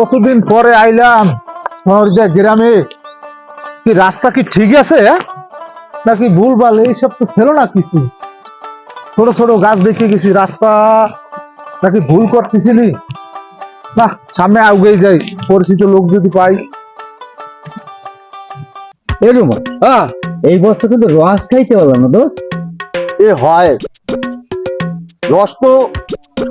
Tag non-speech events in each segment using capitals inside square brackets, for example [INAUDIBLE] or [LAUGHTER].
কতদিন পরে আইলাম? শহর যে গ্রামে। কি রাস্তা কি ঠিক আছে হ্যাঁ? নাকি ভুলভাল? এইসব তো ছিল না কিছু। ছোট ছোট গাছ দেখে গেছি, রাস্তা নাকি ভুল করতেছিলি? না সামনে আগে যাই, পরিচিত লোক যদি পাই। এরকম হ্যাঁ এই বছর কিন্তু রস খাইতে পারলাম না দোস্ত। এ হয়। রস তো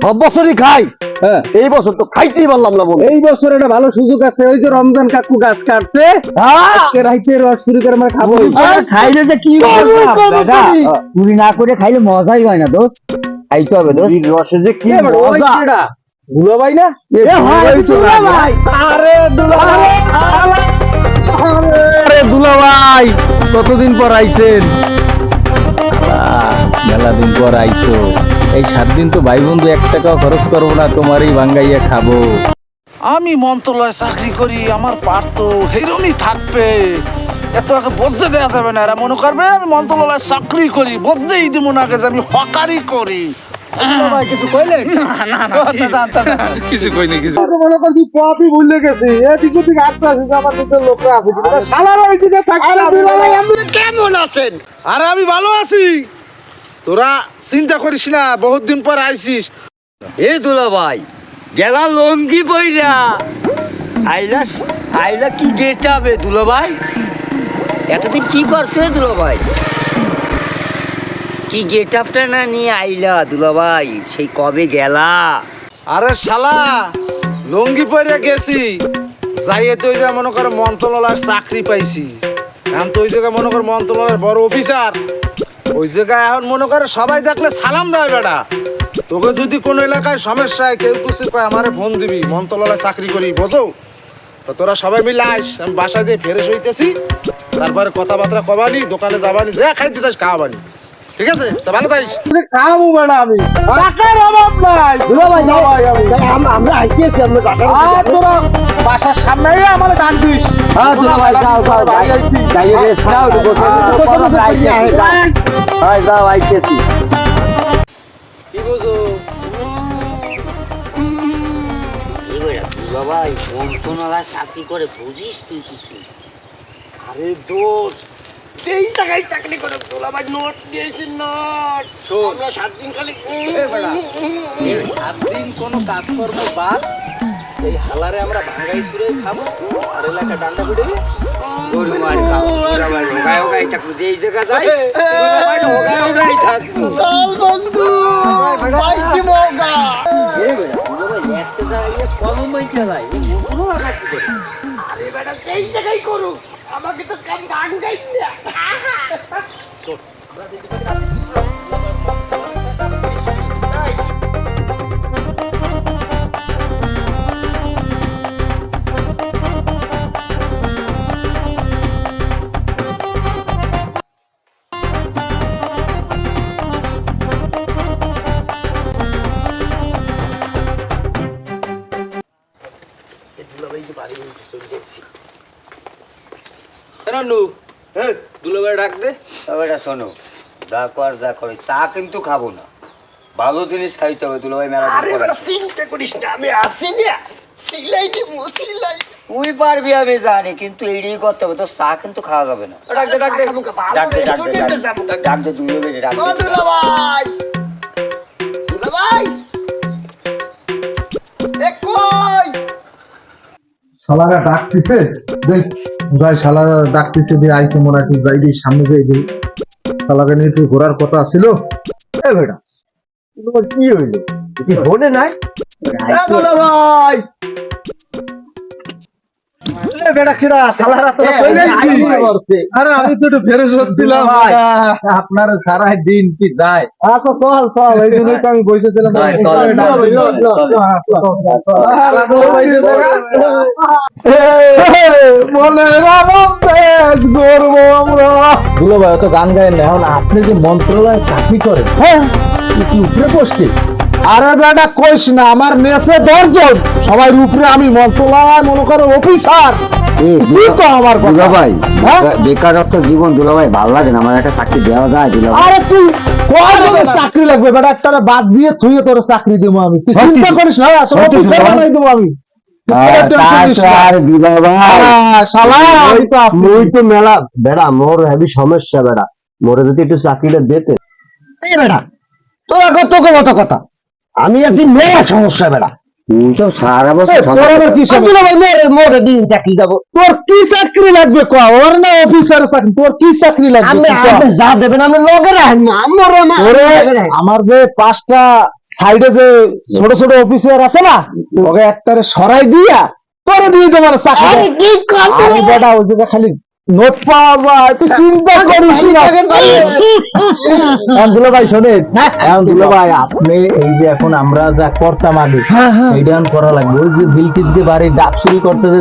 সব বছরই খাই। হ্যাঁ। এই বছর তো খাইতেই পারলাম না বন্ধু। এই বছর একটা ভালো সুযোগ আছে ওই যে রমজান কাকু গাছ কাটছে আজকে রাইতে রস চুরি করে আমরা খাব। খাইলে যে কি চুরি না করে খাইলে মজাই হয় না দোস্ত। খাইতে হবে দোস্ত। রসে যে কি মজা। দুলা ভাই না? ভাই, আরে দুলা ভাই আরে দুলা ভাই কতদিন পর আইছেন? মেলা দিন পর আইছো। এই সাত দিন তো ভাই বন্ধু এক টাকাও খরচ করব না তোমারই ভাঙ্গাইয়া খাব। আমি মন্ত্রণালয়ে চাকরি করি আমার পার তো হেরমই থাকবে। এত আগে বসতে দেওয়া যাবে না এরা মনে করবে আমি মন্ত্রণালয়ে চাকরি করি বসতেই দিব না আগে যে আমি হকারি করি। কিছু কইলেন না না কিছু কইনি কিছু। মনে করছি পথই ভুলে গেছি। এদিক ওদিক আটটা আছে আমার নিজের লোকরা আছে। কিন্তু সালার ওইদিকে থাকছে না দুলা ভাই আপনি কেমন আছেন? আরে আমি ভালো আছি। তোরা চিন্তা করিস না বহুত দিন পর আইছিস। এ দুলা ভাই গেলা লঙ্গি বইরা আইলা আইলা কি গেট হবে দুলা ভাই? এতদিন কি করছে দুলা ভাই? কি গেট আপটা না নিয়ে আইলা দুলা ভাই? সেই কবে গেলা? আরে শালা লঙ্গি পরে গেছি। যাইয়ে তো যা মনে করে মন্ত্রণালয়ের চাকরি পাইছি। এখন তো ওই জায়গায় মনে করে মন্ত্রণালয়ের বড় অফিসার। ওই জায়গায় এখন মনে করে সবাই দেখলে সালাম দেয় বেটা। তোকে যদি কোনো এলাকায় সমস্যা হয়, কেউ কিছু কয়, আমারে ফোন দিবি, মন্ত্রণালয়ে চাকরি করি, বোঝো? তো তোরা সবাই মিলে আস আমি বাসায় যে ফেরে হইতেছি। তারপরে কথাবার্তা কবানি, দোকানে যাবানি, যা খাইতে চাস খাওয়াবানি। ঠিক আছে? তো ভালো থাইস খাব বেড়া আমি। টাকার অভাব নাই। দুলা ভাই যাও ভাই আমরা আমরা আইতেছি আমরা বাসার আর তোরা বাসার সামনেই আমার ডাক দিস। হ্যাঁ দুলা ভাই যাও যাও বাড়ি আইছি। যাই রেস্ট নাও একটু বসে ভাই যাও আইতেছি কি বুঝো দুলা ভাই মন্ত্রণালয় চাকরি করে বুঝিস তুই কিছু? আরে দোস্ত এই জায়গায় চাকরি করে দোলাভাই নোট দিয়েছি নোট। আমরা সাত দিন খালি সাত দিন কোনো কাজ করব বাদ। এই হালারে আমরা ভাঙ্গাই সুরে খাব আর এলাকা ডান্ডা পিটে গরু মার খাও হোগায় হোগায় থাকব যেই জায়গা যাই দুলা হোগায় হোগায় থাকব চল বন্ধু পাইছি মৌকা এই একটা জায়গায় কলম চাকরি করে আরে বেটা এই জায়গায় করুক। আমাকে তো গান গাইছে নু দুলোভাই ডাক দে। তবে এটা শোনো যা কর যা করে চা কিন্তু খাব না। ভালো জিনিস খাইতে হবে দুলাভাই মেলা দিন আরে পর বেটা চিন্তা করিস না আমি আসি না। সিলাই দিমু সিলাই। তুই পারবি আমি জানি কিন্তু এইটাই করতে হবে। তো চা কিন্তু খাওয়া যাবে না। ডাক দে ডাক দে। ডাক দে ডাক দে ডাক দে। ডাক দে দুলাভাই ডাক ও দে দুলাভাই। দুলাভাই। এ কই? শালারা ডাকতেছে দেখ। যাই শালা ডাকতেছে দিয়ে আইসে মনে হয় যাই দিই সামনে যাই দিই শালাকে নিয়ে একটু ঘোরার কথা ছিল। এ বেটা, তোমার কি হইল? কি ফোনে নাই? ভাই। আপনার সারা দিন কি যায় আচ্ছা চল চল এই জন্যই তো আমি বসেছিলাম মনে দুলো ভাই তো গান না এখন আপনি যে মন্ত্রণালয়ে চাকরি করেন হ্যাঁ উপরে পোস্টে আরে বেটা কইস না আমার নেছে দশজন। সবাই উপরে আমি মন্ত্রণালয় মনে করো অফিসার। কি আমার কথা। হ্যাঁ? বেকারত্ব জীবন ভালো লাগে না? আমার একটা চাকরি দেওয়া যায় দুলাভাই। আরে তুই কয়জনের চাকরি লাগবে বেটা? একটা বাদ দিয়ে থুয়ে তোর চাকরি দেবো আমি। তুই চিন্তা করিস না তোর অফিসার বানাই দেবো আমি। তো মেলা বেড়া মোর হেভি সমস্যা বেড়া মোরে যদি একটু চাকরিটা দিতে। বেড়া তোরা কত কত কথা। আমি একদিন মেলা সমস্যা বেড়া। তুই তো সারা বছর তোর আবার কি সমস্যা মোরে মোরে দিন চাকরি দেবো। তোর কি চাকরি লাগবে? কয়া ওর না অফিসার চাকরি? তোর কি চাকরি লাগবে? যা দেবেন আমি লগে আমার যে পাঁচটা সাইডে যে ছোট ছোট অফিসার আছে না ওকে একটারে সরাই দিয়া তোরে দিয়ে না চাকরি। কি কথা? আমি বেটা ওই জায়গা খালি নোট পাওয়া যায় তুই চিন্তা করিস না। দুলো ভাই শোনেন। এখন ভাই আপনি এই যে এখন আমরা যা করতাম আগে এইটা এখন করা লাগবে। ওই যে বিলটির যে বাড়ি ডাক শুরু করতে যে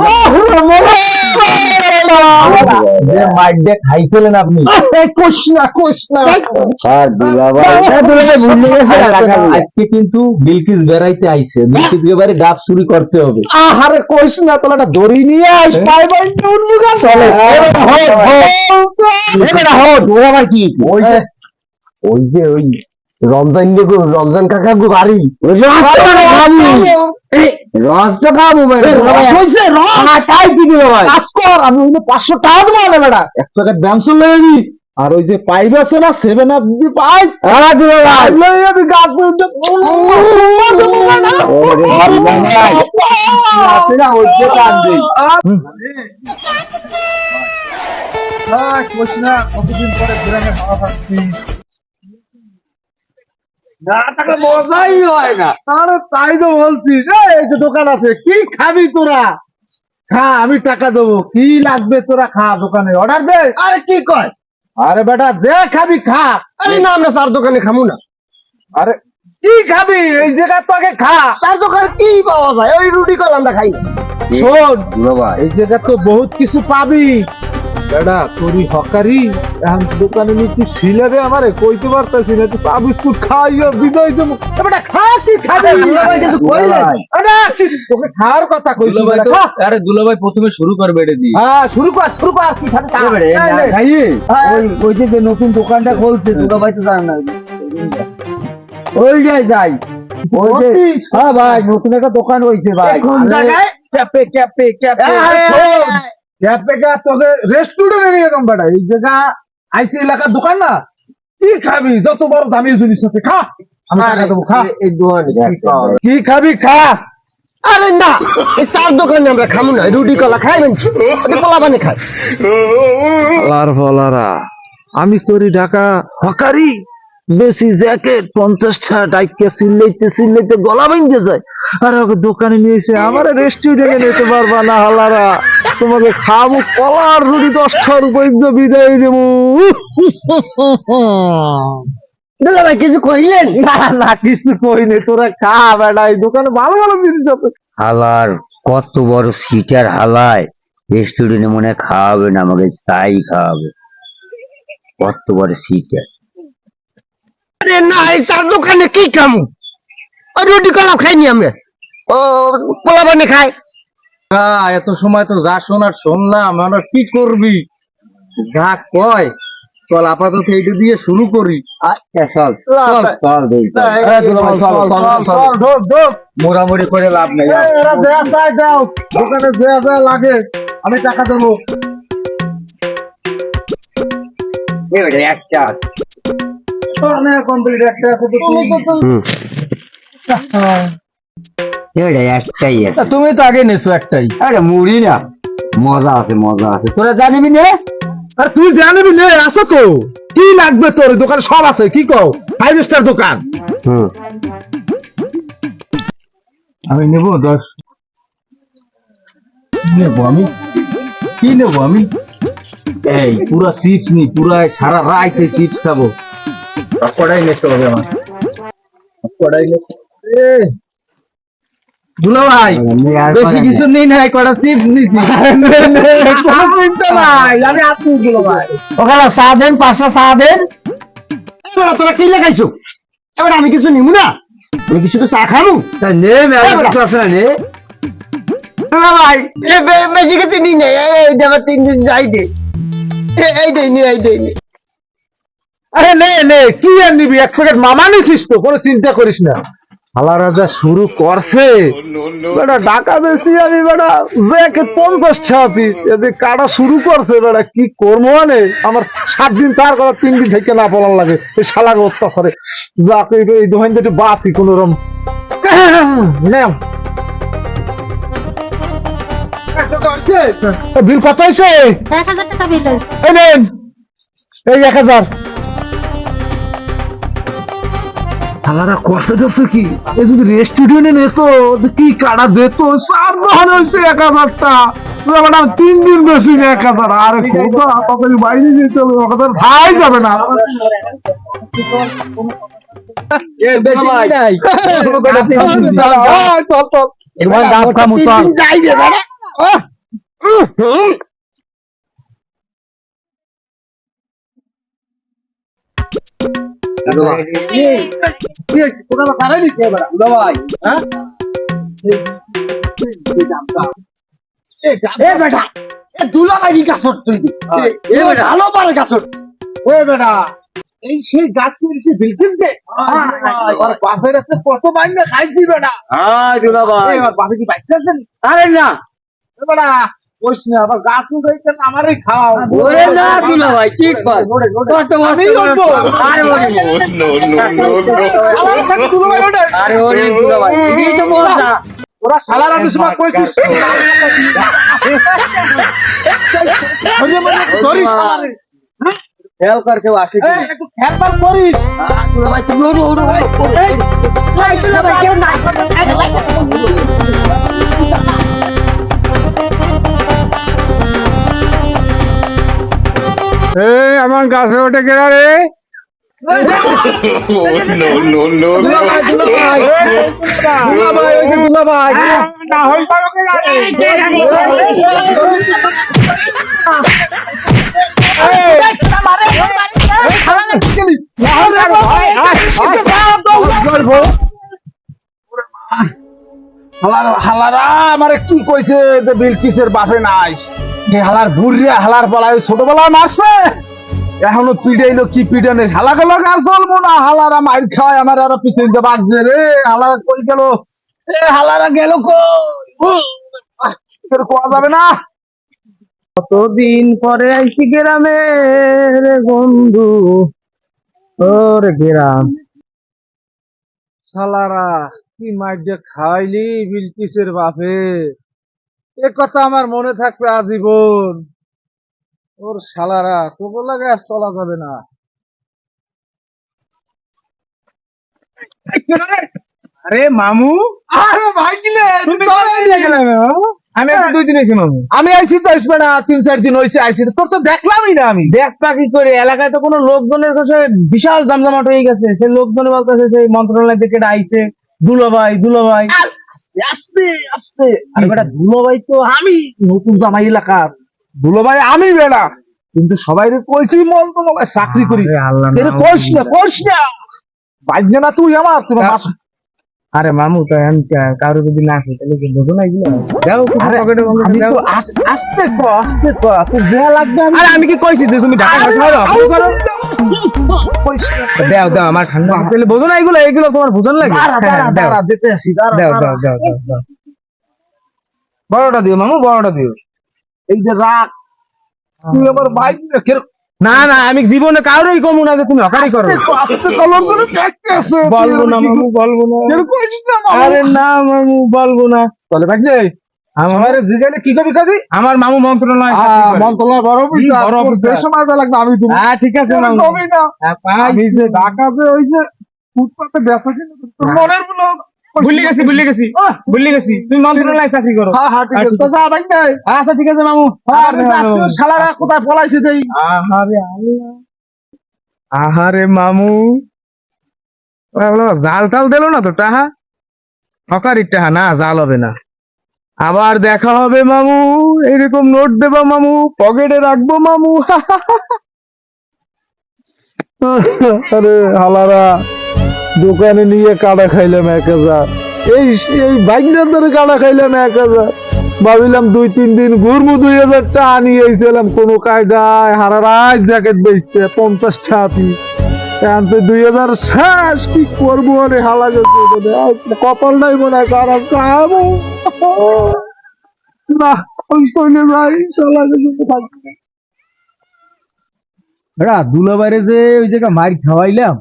যে খাইছিলেন আপনি? আজকে কিন্তু বিলকিস বেড়াইতে আইছে। বিলকিস কে বাড়ি ডাব চুরি করতে হবে। আহারে কোশ না তোলা একটা দড়ি নিয়ে আস। পাই পাই উন্মুখা চলে। হট ও কি ওই যে ওই রমজান গো রমজান কাকা গো বাড়ি যে রস তো খাব কাজ কর আমি পাঁচশো টাকা দেবো না বেটা এক প্যাকেট ব্যাংসল আর ওই যে পাইপ আছে না সেভেন আপ দি পাইপ কতদিন পরে গ্রামে খাচ্ছি না থাকলে মজাই হয় না। আরে তাই তো বলছিস। এই যে দোকান আছে কি খাবি তোরা? খা আমি টাকা দেবো। কি লাগবে তোরা খা দোকানে। অর্ডার দে। আরে কি কয়? আরে বেটা যে খাবি খা। আরে না আমরা চার দোকানে খামু না। আরে কি খাবি? এই জায়গা তো আগে খা। চার দোকানে কি পাওয়া যায়? ওই রুটি কল আমরা খাই শোন এই জায়গা তো বহুত কিছু পাবি। তোরই হকারি এখন দোকানে নিতে ছিলাবে আমারে কইতে পারতাছি না তুই চা বিস্কুট খাইও বিদয় দেবো। বেটা খা কি খাবি? দুলাভাই কিন্তু কইলেন। আরে তোকে খাওয়ার কথা কইছি। আরে দুলাভাই প্রথমে শুরু করবে এটা দিয়ে হ্যাঁ শুরু কর শুরু কর কি খাবি? খা। নে। ওই ওই যে নতুন দোকানটা খুলছে দুলাভাই তো জানে না। ওই যাই যাই ওই যে হ্যাঁ ভাই নতুন একটা দোকান হয়েছে ভাই। কোন জায়গায়? ক্যাপে ক্যাপে ক্যাপে আরে, তোকে রেস্টুরেন্টে নিয়ে যাম বেটা। এই জায়গা আইসি এলাকার দোকান না? কি খাবি? যত বড় দামি জিনিস আছে খা। আমি টাকা দেবো খা। এই দোকানে কি খাবি? খা। আরে না এই চার দোকানে আমরা খামু না রুটি কলা খাই কলা বানে খাই। আলার ফলারা আমি করি ঢাকা হকারি। বেশি জ্যাকেট পঞ্চাশটা টাইকে সিল্লাইতে সিল্লাইতে গলা ভেঙে যায়। আর ওকে দোকানে নিয়েছে আমার রেস্টুরেন্টে নিতে পারবা না হালারা। তোমাকে খাব কলার রুটি দশটার উপর দিয়ে বিদায় দেবো। ভাই কিছু কইলেন না। না কিছু কইনি। তোরা খা বেটা এই দোকানে ভালো ভালো জিনিস আছে। হালার কত বড় সিটার হালায়। রেস্টুরেন্টে মনে হয় খাওয়াবে না আমাকে চাই খাওয়াবে। কত বড় সিটার। আরে না এই চার দোকানে কি ওই রুটি কলা খাইনি আমরা। ও কলা বানে খাই। হ্যাঁ এত সময় তো যা শোনার শুনলাম আমরা কি করবি? যা কয় চল আপাতত এইটা দিয়ে শুরু করি। আচ্ছা। মোড়ামুড়ি করে লাভ নেই। আর। এরা দেয়া চাই দাও। দোকানে দেয়া দেয়া লাগে আমি টাকা দেবো। একটা কমপ্লিট একটা একটাই আছে। তুমি তো আগে নেছো একটাই। আরে মুড়ি না। মজা আছে মজা আছে। তোরা জানিবি না? আর তুই জানিবি নে আছো তো। কি লাগবে তোর? দোকানে সব আছে কি কও? ফাইভ স্টার দোকান। আমি নেব দশ। নেব আমি? কি নেব আমি? এই পুরা চিপস নি পুরা সারা রাইতে চিপস খাব। কড়াই নিতে হবে আমার। কড়াই দুলা ভাই বেশি কিছু নেই। চিপস নিছি। কোনো চিন্তা নাই আমি ভাই। ওখানে চা দেন পাঁচটা চা দেন। এবার তোরা কি লাগাইছো এবার আমি কিছু নিমু না? আমি কিছু তো চা খামু। নে কিছু আছে না ভাই বেশি কিছু নেই এই আমার তিন দিন যাই দে। এই দেই নি এই দেই নি। আরে নে নে কি আর নিবি এক প্যাকেট মামা নিছিস তো কোনো চিন্তা করিস না। হালারা যা শুরু করছে। বেটা টাকা বেশি আমি বেটা জ্যাকেট পঞ্চাশ টাকা পিস কাটা শুরু করছে বেটা কি করব মানে? আমার সাত দিন তার কথা তিন দিন থেকে না বলার লাগে। এই শালার অত্যাচারে। যাকে এই দোকান বাঁচি কোন রকম। বিল কত হয়েছে। এই নেন। এই এক হাজার। আমারা কষ্ট করছে কি? এই যদি রেস্টুরেন্টে নিত কি কাটা দিত সার দোকান হয়েছে এক হাজারটা। ম্যাডাম তিন দিন বেশি না এক হাজার। আরে খোদা তাড়াতাড়ি বাইরে যেতে হবে ওটা খাই যাবে না। বেশি নাই। আয়, চল চল এবার দাম কামু চল ভাই এই সেই গাছ করেছি বিলকিস গে আর বাপের কাছে কত মাইনে খাইছি বেটা হ্যাঁ দুলা ভাই আরে না বেটা কইস না আবার গাছ উঠাইছেন আমারই খাওয়া ওরে না দুলা ভাই ঠিক পার কত আমি বলব। আরে ওরে আমার কাছে তুলো ভাই আরে ওরে দুলা ভাই এই তো মজা ওরা সালার আগে সময় কইছিস। মানে ধরিস শালারে। খেয়াল কর কেউ আসে খেলবার করিস। ভাই তুমি ওরে ওরে ভাই, ভাই, কেউ নাই। এই আমার গাছে ওঠে কেনা রে হালার হালারা আমারে কি কইছে যে বিলকিসের বাপে নাই? হালার বুড়িয়া হালার পালায় ছোটবেলায় মারছে। এখনও পিড়াইলো কি পিড়ানে? হালা গেল গাছ চলবো না হালারা মাইর আমার আরও পিছন দিয়ে বাগছে রে। হালারা কই গেল? এ হালারা গেল কই? কোয়া যাবে না? কতদিন পরে আইসি গ্রামে রে বন্ধু ওরে গ্রাম। শালারা কি মাইডে খাইলি বিলকিসের বাপে? এ কথা আমার মনে থাকবে আজীবন। ওর শালারা তোকে লাগে আর চলা যাবে না। আরে মামু। আরে ভাই কিলে তুমি কবে এলে গেলে মামু? আমি দুই দিন এসেছি মামু। আমি আইছি তো আসবে না তিন চার দিন হয়েছে আইছি তোর তো দেখলামই না আমি। দেখবা কি করে এলাকায় তো কোনো লোকজনের কাছে বিশাল জমজমাট হয়ে গেছে। সে লোকজন বলতেছে সেই মন্ত্রণালয় থেকে এটা আইছে। দুলো ভাই দুলো ভাই আস্তে আস্তে আস্তে। আরে বেটা দুলাভাই তো আমি নতুন জামাই এলাকার। দুলাভাই ভাই আমি বেড়া কিন্তু সবাই কইছি মন্ত্রণালয় চাকরি করি। আল্লাহ কইস না কইস না। বাইজনা তুই আমার তোমার আরে মামু তো কারও যদি না আসে তাহলে বোঝো না এগুলো যাও পকেটে আমি। তো আস্তে ক আস্তে ক তোর দেয়া লাগবে আরে আমি কি কইছি যে তুমি ঢাকা করো আরে, করো। দাও দাও আমার ঠান্ডা তাহলে বোঝো না এগুলো এগুলো তোমার বোঝন লাগে? হ্যাঁ, দাও। দিতে আসি, দাও দাও দাও দাও দাও। বড়টা দিও মামু বড়টা দিও। এই যে রাগ তুই আমার বাইক না না আমি জীবনে কারোই কমু না যে তুমি হকারি করো। বলব না মামু বলব না। আরে না মামু বলব না। চলে ভাই আমার জিগাইলে কি কবি কাজী আমার মামু মন্ত্রণালয় মন্ত্রণালয় বড় বড় যে সময় লাগবে আমি তুমি। হ্যাঁ ঠিক আছে মামু। না। আমি যে ঢাকা যে ওই যে ফুটপাতে বেচা কিনে মনের ভুলে গেছি ভুলে গেছি। ভুলে গেছি। তুমি মন্ত্রণালয় চাকরি করো হ্যাঁ হ্যাঁ আচ্ছা ঠিক আছে মামু। শালারা কোথায় পলাইছে আহারে আহারে মামু। জাল টাল দিল না তো টাহা হকারির টাহা না জাল হবে না। আবার দেখা হবে মামু। এরকম নোট দেবা মামু। পকেটে রাখব মামু। [LAUGHS] আরে হালারা। দোকানে নিয়ে কাটা খাইলাম এক হাজার। এই এই বাইকটার ধরে কাটা খাইলাম এক হাজার। ভাবিলাম দুই, তিন দিন ঘুরবো দুই হাজার টাকা নিয়ে এসেছিলাম কোনো কায়দায় হারারায় জ্যাকেট বেচছে, পঞ্চাশ টাকা পিস এখন তো দুই হাজার শেষ, কি করব রে হালা গেছে। কপাল নাই মনে হয় খারাপ খাব। না, ওই চলে যাই শালা গেছে থাকবে দুলা বাইরে যে ওই জায়গা মার খাওয়াইলাম,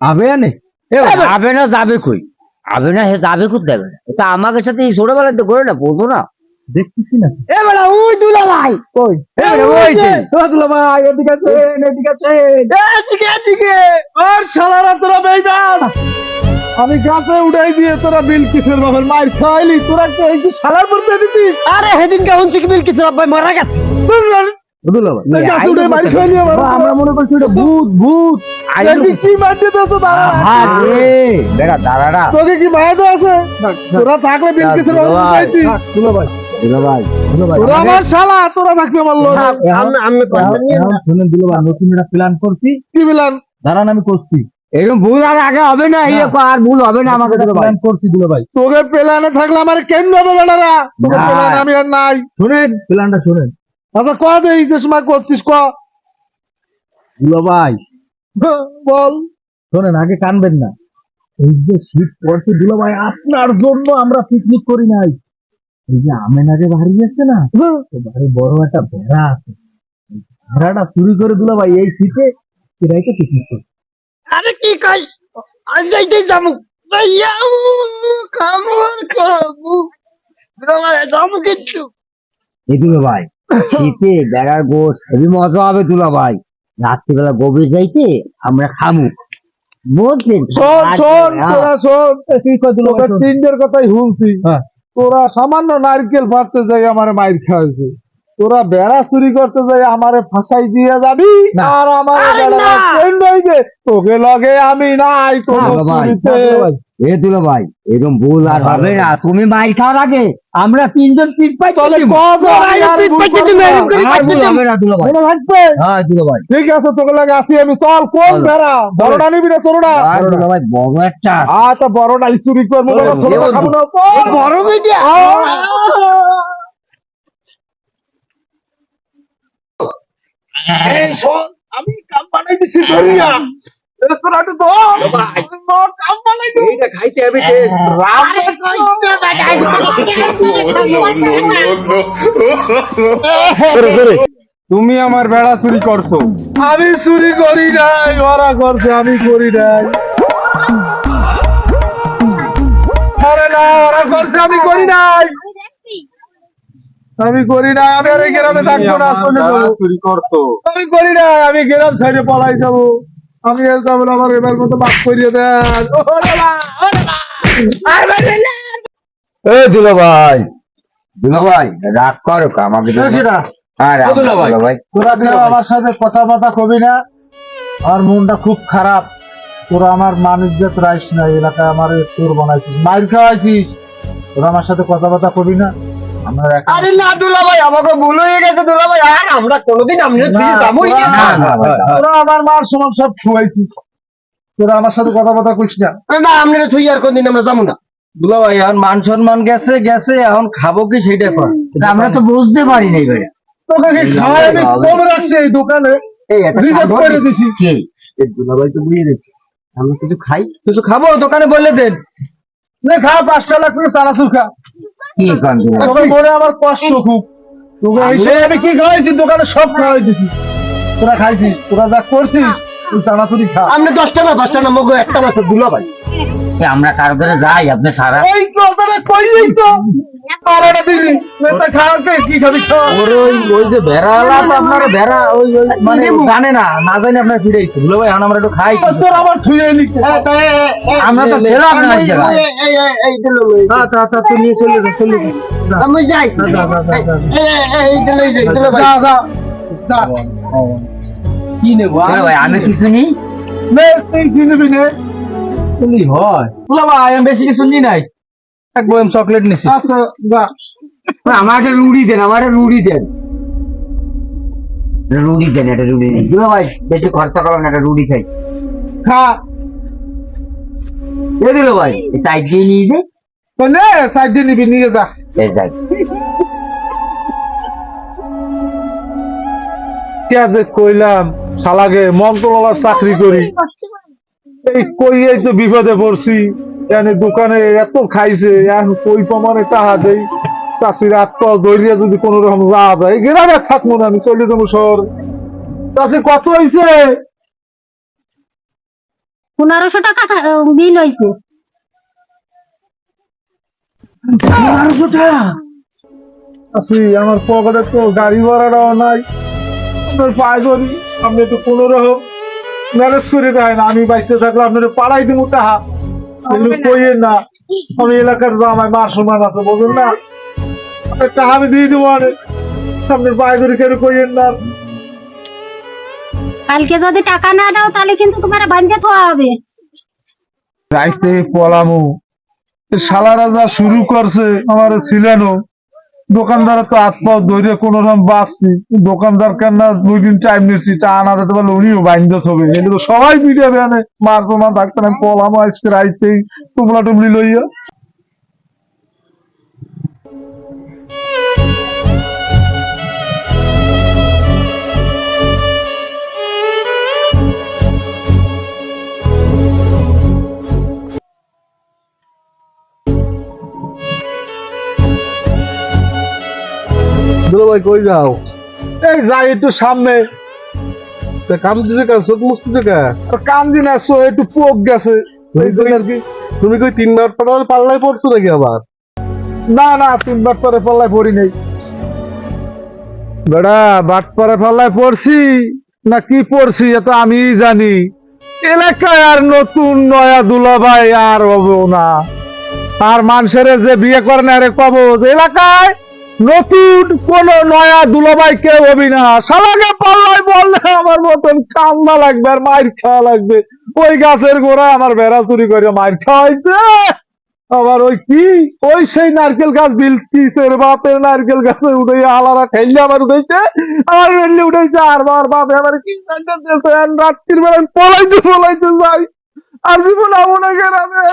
আবে আনে? যাবে না যাবে কই? আবে না হে যাবে কোথায়? যাবে না। এটা আমাকে সাথে এই ছোটবেলায় তো করে না বলতো না? দেখতেছি না। এ বেটা ওই দুলা ভাই। কই? এ ওই দুলা ভাই এদিকে আছেন, এদিকে আছেন। এদিকে এদিকে। আর শালারা তোরা বেইমান। আমি গাছে উড়াই দিয়ে তোরা বিল কিসের বাবার মার খাইলি তোরা তো কি শালার পড়তে দিতি আরে সেদিন কেমন চিকি বিল আব্বাই মারা গেছে। আমার মনে করছি ওটা ভূত ভূত। কি মারতে তো দাঁড়াটা তোকে কি মায়া তো আছে তোরা থাকলে দুলা ভাই প্ল্যান করছি। কি বলেন দাঁড়ান আমি করছি। এরকম ভুল আর আগে হবে না এই আর ভুল হবে না আমাকে প্ল্যান করছি দুলা ভাই তোকে প্ল্যানে থাকলে আমার কেন বেটারা? তোকে না। পেলানে আমি আর নাই। শুনেন। প্ল্যানটা শুনেন। আচ্ছা ক দে এই যে সময় করছিস ক? দুলা ভাই। বল। শোনেন আগে কানবেন না। এই যে শীত পড়ছে দুলা ভাই আপনার জন্য আমরা পিকনিক করি নাই। এই যে আমেন আগে বাড়ি গেছে না তো বাড়ি বড় একটা ভেড়া আছে। ভেড়াটা চুরি করে দুলা ভাই এই শীতে কিরাইতে পিকনিক করি। আরে কি কই আজ যাইতে আর খামু বাবা যামু কিচ্ছু। এই দুলা ভাই শীতে বেড়ার গোস হেবি মজা হবে দুলা ভাই রাত্রিবেলা গভীর যাইতে আমরা খামু বুঝলেন শোন শোন। তোরা শোন। তিনটের কথাই শুনছি হ্যাঁ। তোরা সামান্য নারকেল পারতে যাই আমার মায়ের খাওয়াইছে তোরা বেড়া চুরি করতে যাই আমারে ফাঁসাই দিয়ে যাবি? আর আমার তোকে লগে আমি নাই এ দুলা ভাই এরকম ভুল আর হবে না তুমি মাইর খাওয়ার আগে আমরা তিনজন পাই তাহলে হ্যাঁ ঠিক আছে তোকে লাগে আসি আমি। চল কোন বেড়া? বড়টা নিবি না ছোটটা ভাই বড় একটা। আ তো বড়টা চুরি করব বড় এই শোন, আমি কাম বানাই দিছি ধরিয়া এ তোরা একটু ধর। ধর, কাম বানাই দিছি। এইটা খাইতে হবে টেস্ট তুমি আমার বেড়া চুরি করছ। আমি চুরি করি নাই ওরা করছে আমি করি নাই। আরে না ওরা করছে আমি করি নাই। আমি করি নাই আমি আর গ্রামে থাকব না চলে যাব চুরি করছ। আমি করি নাই আমি গ্রাম সাইডে পলাই যাব। আমি যাব না, আমার এবার মতো বাদ করিয়ে দেন। না। এ দুলা ভাই দুলা ভাই রাগ করো আমাকে আমার সাথে কথাবার্তা কবি না আমার মনটা খুব খারাপ। তোরা আমার মানুষদের রাইস না এলাকায় আমার সুর বানাইছিস মাইর খাওয়াইছিস। তোরা আমার সাথে কথাবার্তা কবি না। আরে না দুলা ভাই আমাকে ভুল হয়ে গেছে দুলা ভাই আর আমরা কোনোদিন আপনার না, যাবোই না। তোরা আমার মার সমান সব খুয়াইছিস। তোরা আমার সাথে কথাবার্তা কইস না। না আপনারা তুই আর কোনদিন আমরা যাব না। দুলা ভাই এখন মান সম্মান গেছে গেছে এখন খাব কি সেইটা কর। আমরা তো বুঝতে পারি নাই ভাই। তোকে কি খাওয়াই আমি কম রাখছি এই দোকানে? এই রিজার্ভ করে দিছি। কে? দুলা ভাই তো বুঝিয়ে দিচ্ছে। আমরা কিছু খাই? কিছু খাব দোকানে বলে দেন নে খা পাঁচটা লাখ করে চানাচুর খা। কি মনে আমার কষ্ট খুব। তোকে হিসেবে আমি কি খাওয়াইছি? দোকানে সব খাওয়াইতেছি। তোরা খাইছিস? তোরা যা করছিস? চানাচুরি খা আপনি দশটা না পাঁচটা না মগো একটা মাত্র দুলা ভাই আমরা কার ধরে যাই আপনি সারা এই কথাটা কইলেই তো পারাটা দিবি নেতা খাওয়াকে কি খাবি খাওয়া ওর ওই ওই যে ভেড়ালা তো আপনার ভেড়া ওই ওই মানে জানে না না জানি আপনার ফিরেছে দুলা ভাই আমরা একটু খাই তোর আমার ছুঁয়ে লিখতে আমরা তো ছিলাম না এই জায়গায় তা তা তা তুই চলে যা চলে যা আমি যাই যা, যা, যা, যা, যা। এইটা লই যাই দুলা ভাই যা যা যা কি নেব? ভাই আমি কিছু নে তুই কি নিবি নে? শুনলি হয়। দুলা ভাই আমি বেশি কিছু নি নাই। এক বয়ম চকলেট নিছি। আচ্ছা যা। আমার রুড়ি দেন আমার রুড়ি দেন। রুড়ি দেন একটা রুড়ি নেই দুলা ভাই বেশি খরচা করো না একটা রুড়ি খাই। খা। এ দিল ভাই সাইড দিয়ে নিয়ে যে। নে সাইড দিয়ে নিবি নিয়ে যা। এই যাই যে কইলাম শালাগে মন্ত্রণালয়ের চাকরি করি। এই কইয়াই তো বিপদে পড়ছি। এনে দোকানে এত খাইছে এখন কই প্রমাণে টাহা দেই। চাষির আত্মা দৈরিয়া যদি কোন রকম যাওয়া যায় গ্রামে থাকব না আমি চলে যাব শহর। চাষি কত হয়েছে পনেরোশো টাকা বিল হয়েছে বারোশো টাকা? চাষি আমার পকেটে তো গাড়ি ভাড়াটাও নাই। আপনার পায়ে ধরি আপনি তো কোন রকম ম্যানেজ করে দেয় না আমি বাইসে থাকলে আপনার পাড়াই দিব টাহা কিন্তু কইয়েন না আমি এলাকার জামাই মা সমান আছে বুঝুন না। টাহা আমি দিয়ে দেবো আরে আপনার পায়ে ধরি কেন কইয়েন না। কালকে যদি টাকা না দাও তাহলে কিন্তু তোমার বান্ধে থোয়া হবে। রাইতে পলামু। এ শালারা যা শুরু করছে আমার ছিলেনও দোকানদার তো হাত পাও ধরে কোন রকম বাঁচছি। দোকানদার কেনা দুই দিন টাইম নিচ্ছি চা আনা দিতে পারলে উনিও বাইন্দ ছবি। এটা তো সবাই মিডিয়া বেয়ানে মার তোমার ডাক্তার আমি পলাম আজকে রাইতেই টুমলা টুমলি লইয়া। ভাই কই যাও? এই যাই একটু সামনে। কাম দিছে কা চোখ কা আর কান্দি না একটু পোক গেছে। আর কি তুমি কই তিনবার পড়ার পাল্লাই পড়ছো নাকি আবার? না না তিনবার পরে পাল্লায় পড়ি নেই। বেড়া বাট পরে পাল্লায় পড়ছি? না কি পড়ছি এত আমি জানি। এলাকায় আর নতুন নয়া দুলাভাই আর হব না। আর মানুষের যে বিয়ে করে না রে কব যে এলাকায় নতুন কোন নয়া দুলাভাই কেউ হবি না সালাকে পাল্লায় বললে আমার মতন কান্না লাগবে আর মাইর খাওয়া লাগবে। ওই গাছের গোড়া আমার বেড়া চুরি করে মাইর খাওয়াইছে। আবার ওই কি? ওই সেই নারকেল গাছ বিলস কি? সের বাপের নারকেল গাছে উঠে আলাদা ঠেললে আবার উঠেছে আমার বেললে উঠেছে আর বার বাপে আবার কি রাত্রির বেলায় পলাইতে পলাইতে যাই। আর জীবন আমনে গেরামে